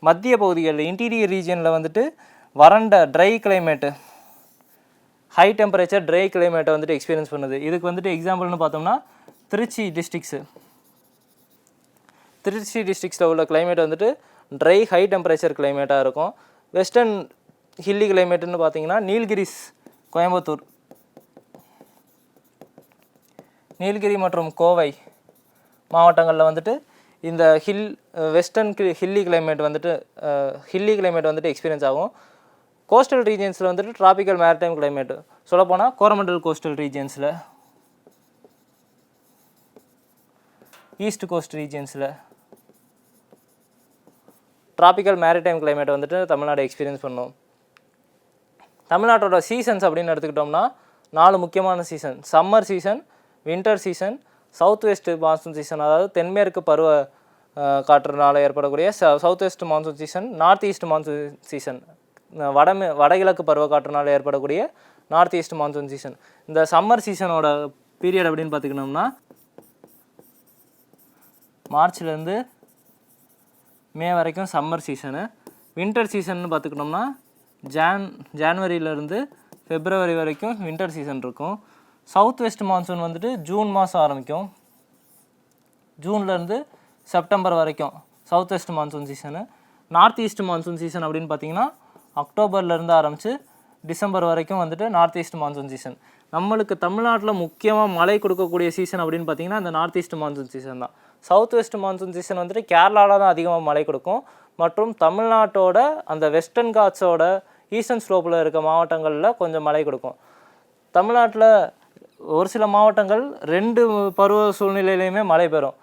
மத்திய பகுதிகளில் இன்டீரியர் ரீஜனில் வந்துட்டு வறண்ட dry climate high temperature dry கிளைமேட்டை வந்துட்டு எக்ஸ்பீரியன்ஸ் பண்ணுது. இதுக்கு வந்துட்டு எக்ஸாம்பிள்னு பார்த்தோம்னா திருச்சி டிஸ்ட்ரிக்ஸு திருச்சி டிஸ்ட்ரிக்ஸில் உள்ள கிளைமேட் வந்துட்டு ட்ரை ஹை டெம்பரேச்சர் கிளைமேட்டாக இருக்கும். வெஸ்டர்ன் ஹில்லி கிளைமேட்டுன்னு பார்த்தீங்கன்னா நீல்கிரிஸ் கோயம்புத்தூர். நீலகிரி மற்றும் கோவை மாவட்டங்களில் வந்துட்டு இந்த ஹில் வெஸ்டர்ன் ஹில்லி கிளைமேட் வந்துட்டு ஹில்லி கிளைமேட் வந்துட்டு எக்ஸ்பீரியன்ஸ் ஆகும். கோஸ்டல் ரீஜியன்ஸில் வந்துட்டு டிராபிக்கல் மேரிடைம் கிளைமேட் சொல்லப்போனால் கோரமண்டல் கோஸ்டல் ரீஜியன்ஸில் ஈஸ்ட் கோஸ்ட் ரீஜியன்ஸில் டிராபிக்கல் மேரிடைம் கிளைமேட் வந்துட்டு தமிழ்நாடு எக்ஸ்பீரியன்ஸ் பண்ணும். தமிழ்நாட்டோட சீசன்ஸ் அப்படின்னு எடுத்துக்கிட்டோம்னா நாலு முக்கியமான season summer season winter season south west monsoon season அதாவது தென்மேற்கு பருவ காற்றுனால ஏற்படக்கூடிய south west monsoon season north east monsoon season வடமே வடகிழக்கு பருவக்காற்றுனால் ஏற்படக்கூடிய நார்த் ஈஸ்ட் மான்சூன் சீசன் இந்த சம்மர் சீசனோட பீரியட் அப்படின்னு பார்த்துக்கணும்னா மார்ச்லேருந்து மே வரைக்கும் சம்மர் சீசனு வின்டர் சீசன்னு பார்த்துக்கிட்டோம்னா ஜான் ஜான்வரியிலேருந்து ஃபெப்ரவரி வரைக்கும் வின்டர் சீசன் இருக்கும். சவுத் வெஸ்ட் மான்சூன் வந்துட்டு ஜூன் மாதம் ஆரம்பிக்கும். ஜூன்லேருந்து செப்டம்பர் வரைக்கும் south west monsoon season north east monsoon season அப்படின்னு பார்த்தீங்கன்னா அக்டோபர்லேருந்து ஆரம்பித்து டிசம்பர் வரைக்கும் வந்துட்டு நார்த் ஈஸ்ட் மான்சூன் சீசன் நம்மளுக்கு தமிழ்நாட்டில் முக்கியமாக மழை கொடுக்கக்கூடிய சீசன் அப்படின்னு பார்த்தீங்கன்னா இந்த நார்த் ஈஸ்ட் மான்சூன் சீசன் தான். சவுத் வெஸ்ட் மான்சூன் சீசன் வந்துட்டு கேரளாவில் தான் அதிகமாக மழை கொடுக்கும். மற்றும் தமிழ்நாட்டோட அந்த வெஸ்டர்ன் காட்ஸோட ஈஸ்டர்ன் ஸ்லோப்பில் இருக்க மாவட்டங்களில் கொஞ்சம் மழை கொடுக்கும். தமிழ்நாட்டில் ஒரு சில மாவட்டங்கள் ரெண்டு பருவ சூழ்நிலையிலையுமே மழை பெறும்.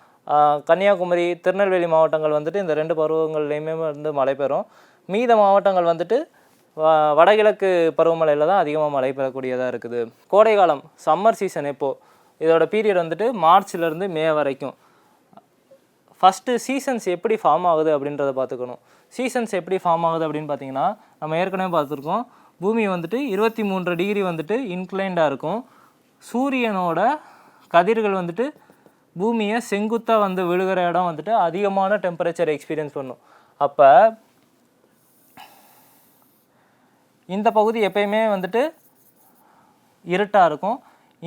கன்னியாகுமரி திருநெல்வேலி மாவட்டங்கள் வந்துட்டு இந்த ரெண்டு பருவங்கள்லையுமே வந்து மழை பெறும். மீத மாவட்டங்கள் வந்துட்டு வ- வடகிழக்கு பருவமழையில் தான் அதிகமாக மழை பெறக்கூடியதாக இருக்குது. கோடை காலம் சம்மர் சீசன் எப்போது இதோட பீரியட் வந்துட்டு மார்ச்லேருந்து மே வரைக்கும். ஃபஸ்ட்டு சீசன்ஸ் எப்படி ஃபார்ம் ஆகுது அப்படின்றத பார்த்துக்கணும். சீசன்ஸ் எப்படி ஃபார்ம் ஆகுது அப்படின்னு பார்த்தீங்கன்னா நம்ம ஏற்கனவே பார்த்துருக்கோம். பூமி வந்துட்டு இருபத்தி மூன்று டிகிரி வந்துட்டு இன்க்ளைண்டாக இருக்கும். சூரியனோட கதிர்கள் வந்துட்டு பூமியை செங்குத்தாக வந்து விழுகிற இடம் வந்துட்டு அதிகமான டெம்பரேச்சர் எக்ஸ்பீரியன்ஸ் பண்ணும். அப்போ இந்த பகுதி எப்பயுமே வந்துட்டு இருட்டாக இருக்கும்.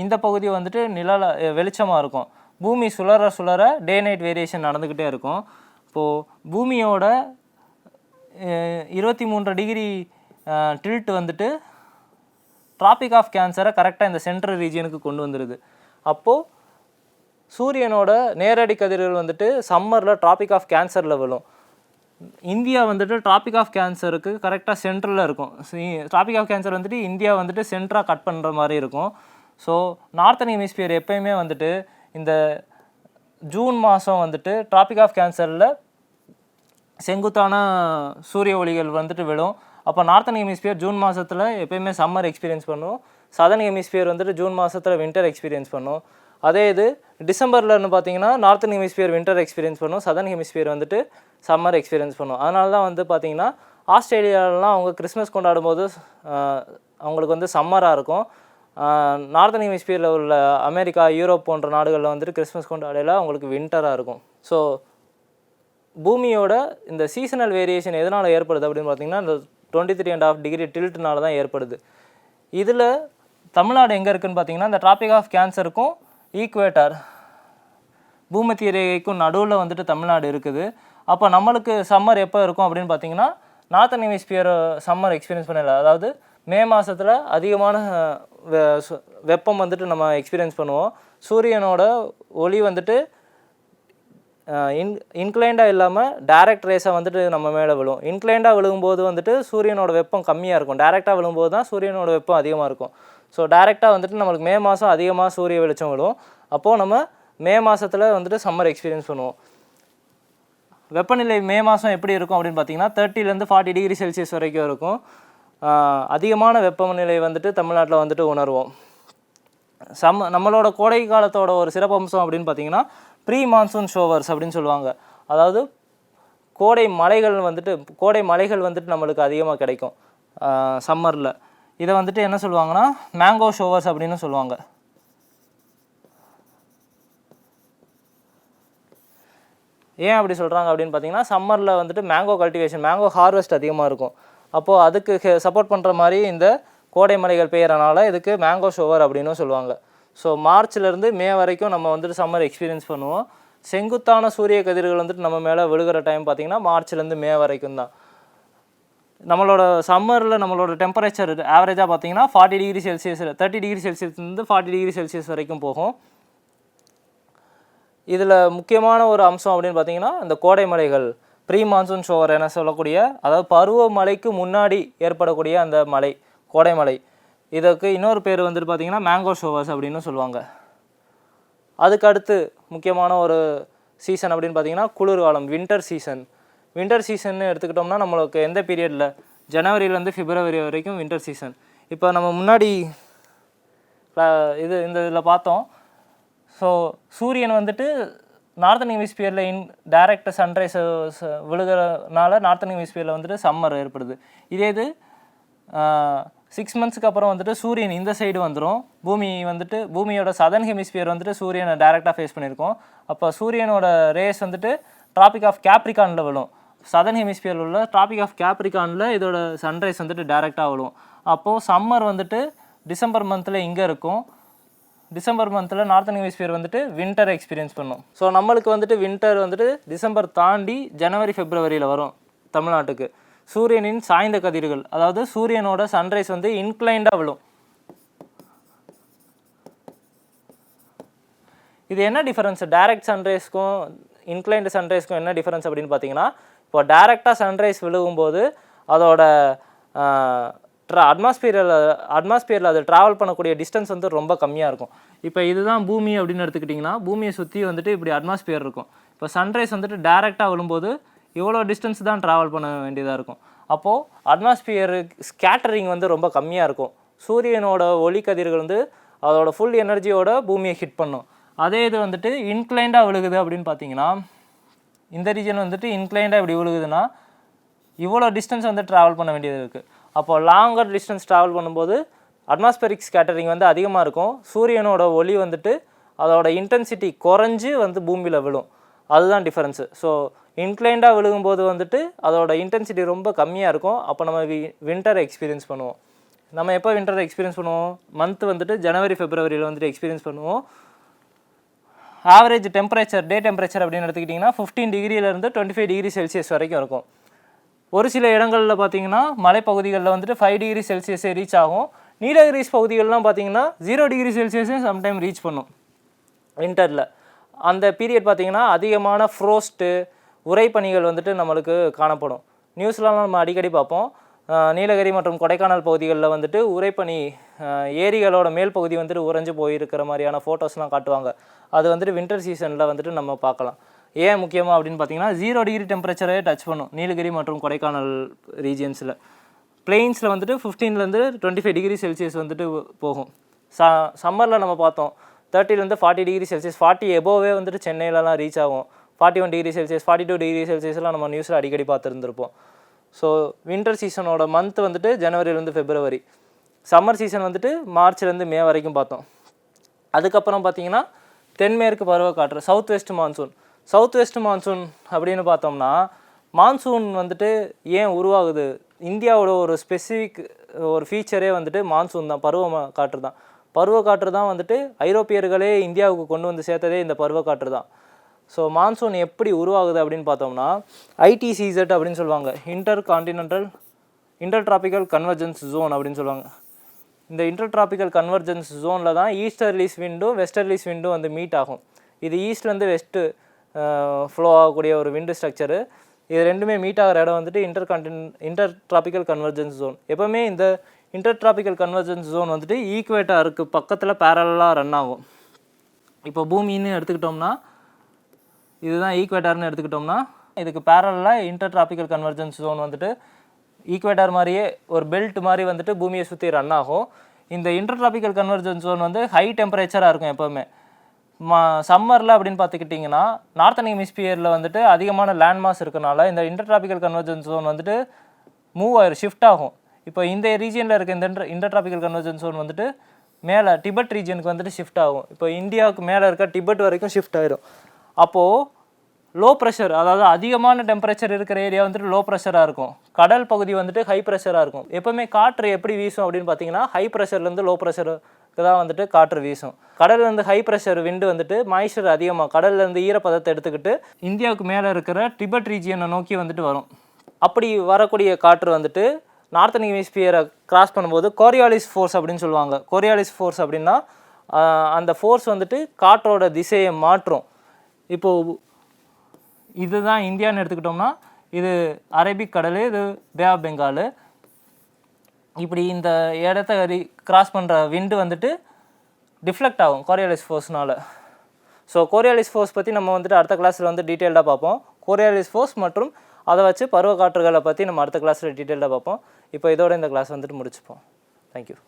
இந்த பகுதி வந்துட்டு நிழல வெளிச்சமாக இருக்கும். பூமி சுழற சுழற டே நைட் வேரியேஷன் நடந்துக்கிட்டே இருக்கும். இப்போது பூமியோட இருபத்தி மூன்று டிகிரி டில்ட் வந்துட்டு டிராபிக் ஆஃப் கேன்சரை கரெக்டாக இந்த சென்ட்ரல் ரீஜியனுக்கு கொண்டு வந்துடுது அப்போது சூரியனோட நேரடி கதிர்கள் வந்துட்டு சம்மரில் டிராபிக் ஆஃப் கேன்சரில் விழும். இந்தியா வந்துட்டு டிராபிக் ஆஃப் கேன்சருக்கு கரெக்டாக சென்ட்ரலில் இருக்கும். டிராபிக் ஆஃப் கேன்சர் வந்துட்டு இந்தியா வந்துட்டு சென்ட்ராக கட் பண்ணுற மாதிரி இருக்கும். ஸோ நார்த்தன் ஹெமிஸ்பியர் எப்பயுமே வந்துட்டு இந்த ஜூன் மாதம் வந்துட்டு டிராபிக் ஆஃப் கேன்சரில் செங்குத்தான சூரிய ஒளிகள் வந்துட்டு விழும். அப்போ நார்த்தன் ஹெமிஸ்பியர் ஜூன் மாதத்தில் எப்பயுமே சம்மர் எக்ஸ்பீரியன்ஸ் பண்ணும். சதர்ன் ஹெமிஸ்பியர் வந்துட்டு ஜூன் மாதத்தில் வின்டர் எக்ஸ்பீரியன்ஸ் பண்ணும். அதே இது டிசம்பர்லன்னு பார்த்தீங்கன்னா நார்த்தன் ஹெமிஸ்பியர் வின்டர் எக்ஸ்பீரியன்ஸ் பண்ணும் சதர்ன் ஹெமிஸ்பியர் வந்துட்டு சம்மர் எக்ஸ்பீரியன்ஸ் பண்ணும். அதனால தான் வந்து பார்த்தீங்கன்னா ஆஸ்திரேலியாலலாம் அவங்க கிறிஸ்மஸ் கொண்டாடும் போது அவங்களுக்கு வந்து சம்மராக இருக்கும். நார்த்தன் ஹெமிஸ்பியரில் உள்ள அமெரிக்கா யூரோப் போன்ற நாடுகளில் வந்துட்டு கிறிஸ்மஸ் கொண்டாடையில் அவங்களுக்கு வின்டராக இருக்கும். ஸோ பூமியோட இந்த சீசனல் வேரியேஷன் எதனால் ஏற்படுது அப்படின்னு பார்த்தீங்கன்னா இந்த twenty three and half degree டில்ட்னால தான் ஏற்படுது. இதில் தமிழ்நாடு எங்கே இருக்குதுன்னு பார்த்தீங்கன்னா இந்த டிராபிக் ஆஃப் கேன்சருக்கும் ஈக்குவேட்டார் பூமத்திய ரேகைக்கும் நடுவில் வந்துட்டு தமிழ்நாடு இருக்குது. அப்போ நம்மளுக்கு சம்மர் எப்போ இருக்கும் அப்படின்னு பார்த்தீங்கன்னா நார்த்தன் ஹெமிஸ்பியர் சம்மர் எக்ஸ்பீரியன்ஸ் பண்ணல. அதாவது மே மாதத்தில் அதிகமான வெ- சு- வெப்பம் வந்துட்டு நம்ம எக்ஸ்பீரியன்ஸ் பண்ணுவோம். சூரியனோட ஒளி வந்துட்டு இன் இன்க்ளைண்டாக இல்லாமல் டைரக்ட் ரேஸாக வந்துட்டு நம்ம மேலே விழும். இன்க்ளைண்டாக விழுகும்போது வந்துட்டு சூரியனோட வெப்பம் கம்மியாக இருக்கும். டைரெக்டாக விழும்போது தான் சூரியனோட வெப்பம் அதிகமாக இருக்கும். ஸோ டைரெக்டாக வந்துட்டு நம்மளுக்கு மே மாதம் அதிகமாக சூரிய வெளிச்சம் விடும் அப்போது நம்ம மே மாதத்தில் வந்துட்டு சம்மர் எக்ஸ்பீரியன்ஸ் பண்ணுவோம். வெப்பநிலை மே மாதம் எப்படி இருக்கும் அப்படின்னு பார்த்தீங்கன்னா தேர்ட்டிலேருந்து ஃபார்ட்டி டிகிரி செல்சியஸ் வரைக்கும் இருக்கும். அதிகமான வெப்பநிலை வந்துட்டு தமிழ்நாட்டில் வந்துட்டு உணர்வோம். சம் நம்மளோட கோடை காலத்தோட ஒரு சிறப்பம்சம் அப்படின்னு பார்த்தீங்கன்னா ப்ரீ மான்சூன் ஷோவர்ஸ் அப்படின்னு சொல்லுவாங்க. அதாவது கோடை மலைகள் வந்துட்டு கோடை மலைகள் வந்துட்டு நம்மளுக்கு அதிகமாக கிடைக்கும். சம்மரில் இதை வந்துட்டு என்ன சொல்லுவாங்கன்னா மேங்கோ ஷோவர்ஸ் அப்படின்னு சொல்லுவாங்க. ஏன் அப்படி சொல்கிறாங்க அப்படின்னு பார்த்தீங்கன்னா சம்மரில் வந்துட்டு மேங்கோ கல்டிவேஷன் மேங்கோ ஹார்வெஸ்ட் அதிகமாக இருக்கும். அப்போது அதுக்கு சப்போர்ட் பண்ணுற மாதிரி இந்த கோடை மலைகள் பெய்யறனால இதுக்கு மேங்கோ ஷோவர் அப்படின்னும் சொல்லுவாங்க. ஸோ மார்ச்லேருந்து மே வரைக்கும் நம்ம வந்துட்டு சம்மர் எக்ஸ்பீரியன்ஸ் பண்ணுவோம். செங்குத்தான சூரிய கதிர்கள் வந்துட்டு நம்ம மேலே விழுகிற டைம் பார்த்தீங்கன்னா மார்ச்லேருந்து மே வரைக்கும் தான். நம்மளோட சம்மரில் நம்மளோட டெம்பரேச்சர் ஆவரேஜாக பார்த்தீங்கன்னா forty degree celsius thirty degree செல்சியஸ்லேருந்து forty degree Celsius வரைக்கும் போகும். இதில் முக்கியமான ஒரு அம்சம் அப்படின்னு பார்த்தீங்கன்னா இந்த கோடை மலைகள் ப்ரீ மான்சூன் ஷோவர் என சொல்லக்கூடிய அதாவது பருவமழைக்கு முன்னாடி ஏற்படக்கூடிய அந்த மலை கோடை மலை இதுக்கு இன்னொரு பேர் வந்துட்டு பார்த்தீங்கன்னா மேங்கோ ஷோவர்ஸ் அப்படின்னு சொல்லுவாங்க. அதுக்கு அடுத்து முக்கியமான ஒரு சீசன் அப்படின்னு பார்த்தீங்கன்னா குளிர்காலம் வின்டர் சீசன் வின்டர் சீசன் எடுத்துக்கிட்டோம்னா நம்மளுக்கு எந்த பீரியடில் ஜனவரியிலேருந்து பிப்ரவரி வரைக்கும் வின்டர் சீசன் இப்போ நம்ம முன்னாடி இது இந்த இதில் பார்த்தோம். ஸோ சூரியன் வந்துட்டு நார்த்தன் ஹெமிஸ்பியரில் இன் டைரக்ட் சன்ரைஸ் விழுகிறனால நார்த்தன் ஹெமிஸ்பியரில் வந்துட்டு சம்மர் ஏற்படுது. இதே இது சிக்ஸ் மந்த்ஸ்க்கு அப்புறம் வந்துட்டு சூரியன் இந்த சைடு வந்துடும் பூமி வந்துட்டு பூமியோட சதன் ஹெமிஸ்பியர் வந்துட்டு சூரியனை டைரெக்டாக ஃபேஸ் பண்ணியிருக்கோம் அப்போ சூரியனோட ரேஸ் வந்துட்டு டிராபிக் ஆஃப் கேப்ரிகானில் விழும். சதர்ன் ஹெமிஸ்பியரில் உள்ள டிராபிக் ஆஃப் கேப்ரிகானில் இதோட சன்ரைஸ் வந்துட்டு டைரெக்டாக விழும் அப்போது சம்மர் வந்துட்டு டிசம்பர் மந்தில் இங்கே இருக்கும். டிசம்பர் மந்தில் நார்த்தன் ஹெமிஸ்பியர் வந்துட்டு வின்டர் எக்ஸ்பீரியன்ஸ் பண்ணும். ஸோ நம்மளுக்கு வந்துட்டு வின்டர் வந்துட்டு டிசம்பர் தாண்டி ஜனவரி ஃபெப்ரவரியில் வரும் தமிழ்நாட்டுக்கு. சூரியனின் சாய்ந்த கதிர்கள் அதாவது சூரியனோட சன்ரைஸ் வந்து இன்க்ளைண்டாக விழும். இது என்ன டிஃபரன்ஸ் டைரக்ட் சன்ரைஸ்க்கும் இன்க்ளைண்ட் சன்ரைஸ்க்கும் என்ன டிஃபரன்ஸ் அப்படின்னு பார்த்தீங்கன்னா இப்போ டைரெக்டாக சன்ரைஸ் விழுகும்போது அதோட ட்ரா அட்மாஸ்பியரில் அட்மாஸ்பியரில் அது ட்ராவல் பண்ணக்கூடிய டிஸ்டன்ஸ் வந்து ரொம்ப கம்மியாக இருக்கும். இப்போ இதுதான் பூமி அப்படின்னு எடுத்துக்கிட்டிங்கன்னா பூமியை சுற்றி வந்துட்டு இப்படி அட்மாஸ்பியர் இருக்கும். இப்போ சன்ரைஸ் வந்துட்டு டேரெக்டாக விழும்போது இவ்வளோ டிஸ்டன்ஸ் தான் ட்ராவல் பண்ண வேண்டியதாக இருக்கும். அப்போது அட்மாஸ்பியரு ஸ்கேட்டரிங் வந்து ரொம்ப கம்மியாக இருக்கும். சூரியனோட ஒளி கதிர்கள் வந்து அதோட ஃபுல் எனர்ஜியோட பூமியை ஹிட் பண்ணும். அதே இது வந்துட்டு இன்க்ளைண்டாக விழுகுது அப்படின்னு பார்த்தீங்கன்னா இந்த ரீஜன் வந்துட்டு இன்க்ளைண்டாக இப்படி விழுகுதுன்னா இவ்வளோ டிஸ்டன்ஸ் வந்து ட்ராவல் பண்ண வேண்டியது இருக்குது அப்போது லாங்கர் டிஸ்டன்ஸ் ட்ராவல் பண்ணும்போது அட்மாஸ்பெரிக் ஸ்கேட்டரிங் வந்து அதிகமாக இருக்கும். சூரியனோட ஒளி வந்துட்டு அதோட இன்டென்சிட்டி குறைஞ்சி வந்து பூமியில் விழும். அதுதான் டிஃபரன்ஸு ஸோ இன்க்ளைண்டாக விழுகும்போது வந்துட்டு அதோட இன்டென்சிட்டி ரொம்ப கம்மியாக இருக்கும். அப்போ நம்ம வி வின்டரை எக்ஸ்பீரியன்ஸ் பண்ணுவோம். நம்ம எப்போ வின்டரை எக்ஸ்பீரியன்ஸ் பண்ணுவோம்? மந்த் வந்துட்டு ஜனவரி ஃபெப்ரவரியில் வந்துட்டு எக்ஸ்பீரியன்ஸ் பண்ணுவோம். ஆவரேஜ் டெம்பரேச்சர் டே டெம்பரேச்சர் அப்படின்னு எடுத்துக்கிட்டிங்கன்னா ஃபிஃப்டீன் டிகிரியிலேருந்து டுவெண்ட்டி ஃபைவ் டிகிரி செல்சியஸ் வரைக்கும் இருக்கும். ஒரு சில இடங்களில் பார்த்தீங்கன்னா மலைப்பகுதிகளில் வந்துட்டு ஃபைவ் டிகிரி செல்சியஸே ரீச் ஆகும். நீலகிரிஸ் பகுதிகள்லாம் பார்த்தீங்கன்னா ஜீரோ டிகிரி செல்சியஸே சம்டைம் ரீச் பண்ணும். வின்டரில் அந்த பீரியட் பார்த்திங்கன்னா அதிகமான ஃப்ரோஸ்ட்டு உரைப்பணிகள் வந்துட்டு நம்மளுக்கு காணப்படும். நியூஸ்லாம் நம்ம அடிக்கடி பார்ப்போம். நீலகிரி மற்றும் கொடைக்கானல் பகுதிகளில் வந்துட்டு உரைப்பனி ஏரிகளோட மேல் பகுதி வந்துட்டு உறைஞ்சு போயிருக்கிற மாதிரியான ஃபோட்டோஸ்லாம் காட்டுவாங்க. அது வந்துட்டு வின்டர் சீசனில் வந்துட்டு நம்ம பார்க்கலாம். ஏன் முக்கியமாக அப்படின்னு பார்த்தீங்கன்னா ஜீரோ டிகிரி டெம்பரேச்சரே டச் பண்ணும் நீலகிரி மற்றும் கொடைக்கானல் ரீஜியன்ஸில் பிளெயின்ஸில் வந்துட்டு ஃபிஃப்டீன்லேருந்து டுவெண்ட்டி ஃபைவ் டிகிரி செல்சியஸ் வந்துட்டு போகும். ச சம்மரில் நம்ம பார்த்தோம் தேர்ட்டிலேருந்து forty degree Celsius forty above வந்துட்டு சென்னையிலலாம் ரீச் ஆகும். Forty one degree Celsius forty two degree செல்சியஸ்லாம் நம்ம நியூஸில் அடிக்கடி பார்த்துருந்துருப்போம். ஸோ வின்டர் சீசனோட மந்த் வந்துட்டு ஜனவரிலேருந்து ஃபெப்ரவரி சம்மர் சீசன் வந்துட்டு மார்ச்லேருந்து மே வரைக்கும் பார்த்தோம். அதுக்கப்புறம் பார்த்தீங்கன்னா தென்மேற்கு பருவக்காற்று south west monsoon south west monsoon அப்படின்னு பார்த்தோம்னா மான்சூன் வந்துட்டு ஏன் உருவாகுது? இந்தியாவோட ஒரு ஸ்பெசிஃபிக் ஒரு ஃபீச்சரே வந்துட்டு மான்சூன் தான் பருவ காற்று தான். பருவக்காற்று தான் வந்துட்டு ஐரோப்பியர்களே இந்தியாவுக்கு கொண்டு வந்து சேர்த்ததே இந்த பருவக்காற்று தான். ஸோ மான்சூன் எப்படி உருவாகுது அப்படின்னு பார்த்தோம்னா ஐடிசிசெட் அப்படின்னு சொல்லுவாங்க. Inter continental inter tropical convergence zone அப்படின்னு சொல்லுவாங்க. இந்த இன்டர் டிராபிக்கல் கன்வர்ஜென்ஸ் ஜோனில் தான் ஈஸ்டர்லீஸ் விண்டும் வெஸ்டர்லீஸ் விண்டும் வந்து மீட் ஆகும். இது ஈஸ்ட்லேருந்து வெஸ்ட்டு ஃப்ளோ ஆகக்கூடிய ஒரு விண்டு ஸ்ட்ரக்சரு இது ரெண்டுமே மீட் ஆகிற இடம் வந்துட்டு இன்டர் கான்டின் இன்டர் டிராபிக்கல் கன்வர்ஜென்ஸ் ஜோன் எப்போவுமே இந்த இன்டர் டிராபிக்கல் கன்வர்ஜென்ஸ் ஜோன் வந்துட்டு ஈக்குவேட்டருக்கு பக்கத்தில் பேரலாக ரன் ஆகும். இப்போ பூமின்னு எடுத்துக்கிட்டோம்னா இதுதான் ஈக்குவேட்டர்னு எடுத்துக்கிட்டோம்னா இதுக்கு பேரலாக இன்டர் டிராபிக்கல் கன்வர்ஜென்ஸ் ஜோன் வந்துட்டு ஈக்குவேட்டர் மாதிரியே ஒரு பெல்ட் மாதிரி வந்துட்டு பூமியை சுற்றி ரன் ஆகும். இந்த இன்டர் டிராபிக்கல் கன்வர்ஜென்ஸ் ஜோன் வந்து ஹை டெம்பரேச்சராக இருக்கும் எப்போவுமே. மா சம்மரில் அப்படின்னு பார்த்துக்கிட்டிங்கன்னா நார்த்தன் ஹெமிஸ்பியரில் வந்துட்டு அதிகமான லேண்ட் மாஸ் இருக்கனால இந்த இன்டர் டிராபிக்கல் கன்வர்ஜென்ஸ் ஜோன் வந்துட்டு மூவ் ஆயிரும் ஷிஃப்ட் ஆகும். இப்போ இந்த ரீஜியனில் இருக்க இந்த இன்டர் டிராபிக்கல் கன்வர்ஜென்ஸ் ஜோன் வந்துட்டு மேலே டிபெட் ரீஜனுக்கு வந்துட்டு ஷிஃப்ட் ஆகும். இப்போ இந்தியாவுக்கு மேலே இருக்க டிபெட் வரைக்கும் ஷிஃப்ட் ஆயிரும். அப்போது லோ ப்ரெஷர் அதாவது அதிகமான டெம்பரேச்சர் இருக்கிற ஏரியா வந்துட்டு லோ ப்ரெஷராக இருக்கும். கடல் பகுதி வந்துட்டு ஹை ப்ரெஷராக இருக்கும். எப்போவுமே காற்று எப்படி வீசும் அப்படின்னு பார்த்தீங்கன்னா ஹை ப்ரெஷர்லேருந்து லோ ப்ரெஷருக்கு தான் வந்துட்டு காற்று வீசும். கடல்லேருந்து ஹை ப்ரெஷர் விண்டு வந்துட்டு மாய்ஸ்சர் அதிகமாக கடல்லேருந்து ஈரப்பதத்தை எடுத்துக்கிட்டு இந்தியாவுக்கு மேலே இருக்கிற டிபெட் ரீஜியனை நோக்கி வந்துட்டு வரும். அப்படி வரக்கூடிய காற்று வந்துட்டு நார்த்தன் ஹெமிஸ்பியரை கிராஸ் பண்ணும்போது கோரியாலிஸ் ஃபோர்ஸ் அப்படின்னு சொல்லுவாங்க. கோரியாலிஸ் ஃபோர்ஸ் அப்படின்னா அந்த ஃபோர்ஸ் வந்துட்டு காற்றோட திசையை மாற்றும். இப்போது இதுதான் இந்தியான்னு எடுத்துக்கிட்டோம்னா இது அரபிக் கடல் இது பே ஆஃப் பெங்கால். இப்படி இந்த இடத்த கிராஸ் பண்ணுற விண்டு வந்துட்டு டிஃப்ளெக்ட் ஆகும் கோரியாலிஸ் ஃபோர்ஸ்னால் ஸோ கோரியாலிஸ் ஃபோர்ஸ் பற்றி நம்ம வந்துட்டு அடுத்த கிளாஸில் வந்து டீட்டெயில்டாக பார்ப்போம். கோரியாலிஸ் ஃபோர்ஸ் மற்றும் அதை வச்சு பருவ காற்றுகளை பற்றி நம்ம அடுத்த கிளாஸில் டீட்டெயில்டாக பார்ப்போம். இப்போ இதோட இந்த கிளாஸ் வந்துட்டு முடிச்சுப்போம். தேங்க்யூ